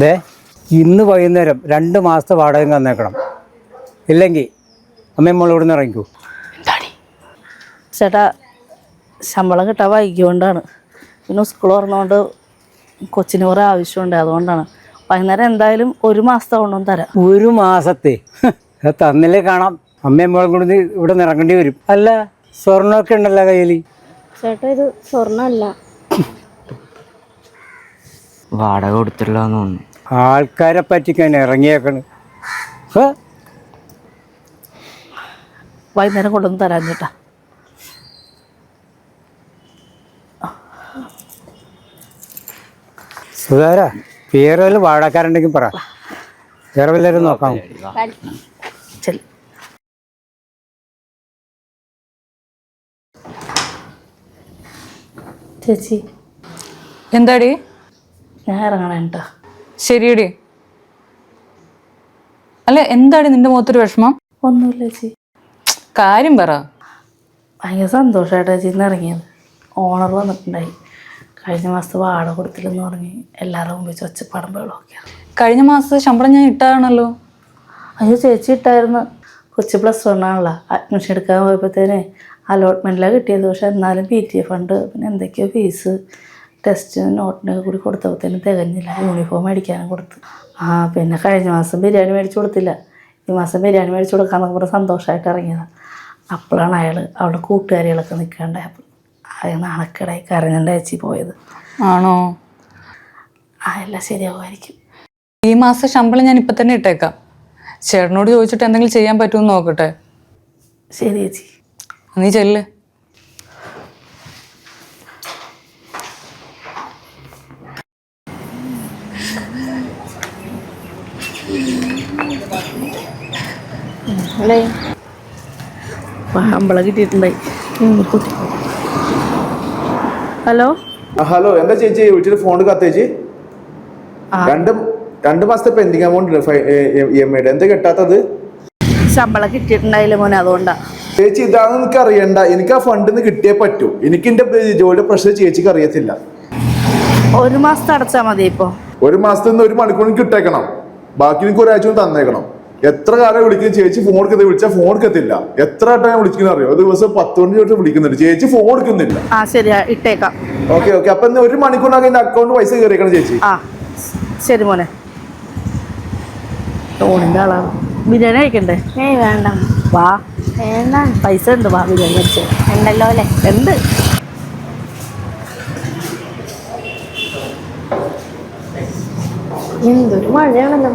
ദേ ഇന്ന് വൈകുന്നേരം രണ്ട് മാസത്തെ വാടക തന്നേക്കണം. ഇല്ലെങ്കിൽ അമ്മയും മോൾ നിന്ന് ഇറങ്ങിക്കൂ. ചേട്ടാ ശമ്പളം കിട്ടാൻ വൈകിയോണ്ടാണ്. പിന്നെ സ്കൂൾ തുറന്നുകൊണ്ട് കൊച്ചിന് കുറേ ആവശ്യമുണ്ട് അതുകൊണ്ടാണ്. വൈകുന്നേരം എന്തായാലും ഒരു മാസത്തെ കൊണ്ടുവന്ന് തരാം. ഒരു മാസത്തെ? തന്നില്ലേ കാണാം. അമ്മയും മോളും കൂടി ഇവിടെ നിന്ന് ഇറങ്ങേണ്ടി വരും. അല്ല സ്വർണമൊക്കെ ഉണ്ടല്ലോ കയ്യിൽ ചേട്ടാ ഇത് സ്വർണമല്ല. വാടക കൊടുത്തിട്ടില്ലെന്ന് തോന്നുന്നു. ആൾക്കാരെ പറ്റിക്കാൻ ഇറങ്ങിയേക്കണ്. വൈകുന്നേരം കൊണ്ടൊന്ന് തരാൻ ചേട്ടാ. സുധാര പേരല്ല വാടകക്കാരുണ്ടെങ്കിൽ പറ. വേറെ വല്ലവരും നോക്കാം. ചേച്ചി. എന്താടി? ഞാൻ ഇറങ്ങണേ കേട്ടോ ശരിയടി. അല്ല എന്താടി നിന്റെ മുഖത്തൊരു വിഷമം? ഒന്നുമില്ല ചേച്ചി. കാര്യം പറ. ഭയങ്കര സന്തോഷമായിട്ടാ ചേച്ചി ഇറങ്ങിയത്. ഓണർ വന്നിട്ടുണ്ടായി. കഴിഞ്ഞ മാസത്തെ വാടക കൊടുത്തില്ലെന്ന് പറഞ്ഞ് എല്ലാവരും മുമ്പ് ചൊച്ച ഒച്ചപ്പാടും വെള്ളമൊക്കെ കഴിഞ്ഞ മാസത്തെ ശമ്പളം ഞാൻ ഇട്ടാണല്ലോ. അയ്യോ ചേച്ചി ഇട്ടായിരുന്നു. കൊച്ചു പ്ലസ് വൺ ആണല്ലോ. അഡ്മിഷൻ എടുക്കാൻ പോയപ്പോഴത്തേന് അലോട്ട്മെന്റിലാണ് കിട്ടിയത്. പക്ഷെ എന്നാലും പി ടി എ ഫണ്ട് പിന്നെ എന്തൊക്കെയോ ഫീസ് ടെസ്റ്റിന് നോട്ടിനൊക്കെ കൂടി കൊടുത്തപ്പോഴത്തേനും തികഞ്ഞില്ല. യൂണിഫോം മേടിക്കാനും കൊടുത്തു. ആ പിന്നെ കഴിഞ്ഞ മാസം ബിരിയാണി മേടിച്ചു കൊടുത്തില്ല. ഈ മാസം ബിരിയാണി മേടിച്ചു കൊടുക്കാൻ പറഞ്ഞ് സന്തോഷമായിട്ട് ഇറങ്ങിയതാണ് അപ്പോഴാണ് അയാൾ അവിടെ കൂട്ടുകാരികളൊക്കെ നിൽക്കാണ്ടായപ്പോൾ അയാൾ നാണക്കേടായി കരഞ്ഞണ്ട ചേച്ചി പോയത്. ആണോ? ആ എല്ലാം ശരിയാവുമായിരിക്കും. ഈ മാസം ശമ്പളം ഞാൻ ഇപ്പം തന്നെ ഇട്ടേക്കാം. ചേട്ടനോട് ചോദിച്ചിട്ട് എന്തെങ്കിലും ചെയ്യാൻ പറ്റുമെന്ന് നോക്കട്ടെ. ശരി ചേച്ചി. നീ ചെല്ല്. അല്ലേ? അമ്പള കിട്ടിയിട്ടുണ്ടായി. ഹലോ? ഹലോ എന്താ ചേച്ചി? വിളിച്ചിട്ട് ഫോൺ കത്തേച്ചി രണ്ട് രണ്ട് മാസത്തെ പെൻഡിങ് എമൗണ്ട് ഇ എം ഐയുടെ എന്താ കിട്ടാത്തത്? ശമ്പളം കിട്ടിയിട്ടുണ്ടായില്ല മോനെ അതുകൊണ്ടാ. ചേച്ചി ഇതാണെന്ന് എനിക്ക് അറിയണ്ട എനിക്ക് ആ ഫണ്ടിൽ നിന്ന് കിട്ടിയേ പറ്റൂ. എനിക്ക് എന്റെ ജോലിയുടെ പ്രശ്നം ചേച്ചിക്ക് അറിയത്തില്ല. ഒരു മാസത്തെ അടച്ചാ മതി ഇപ്പോൾ ഒരു മാസത്തിൽ നിന്ന് ഒരു മണിക്കൂറിന് കിട്ടേക്കണം. ബാക്കി എനിക്ക് ഒരാഴ്ച കൊണ്ട് തന്നേക്കണം. എത്ര കാലം വിളിക്കും ചേച്ചി ഫോൺ എടുക്കുന്നത് വിളിച്ചാൽ ഫോൺ എടുക്കത്തില്ല. എത്ര വട്ടം ഞാൻ വിളിക്കുന്ന അറിയോ? ഒരു ദിവസം പത്ത് മണി തൊട്ട് വിളിക്കുന്നുണ്ട്. ചേച്ചി ഫോൺ എടുക്കുന്നില്ല. ആ ശരിയാ ഇട്ടേക്കാം. Okay okay. അപ്പൊ ഇന്ന് ഒരു മണിക്കൂറിനകം എന്റെ അക്കൗണ്ട് പൈസ കയറിയേക്കണം ചേച്ചി. ആ ശരി മോനെ. ഫോണിന്റെ ആളാണ് ബിരിയാണി കഴിക്കണ്ടേ? ഏയ് വേണ്ട. വാ. വേണ്ട. പൈസ ഉണ്ട്. വാ ബിരിയാണി കഴിച്ചേ. ഉണ്ടല്ലോ അല്ലേ? ഉണ്ട്. എന്തൊരു മഴയാണല്ലോ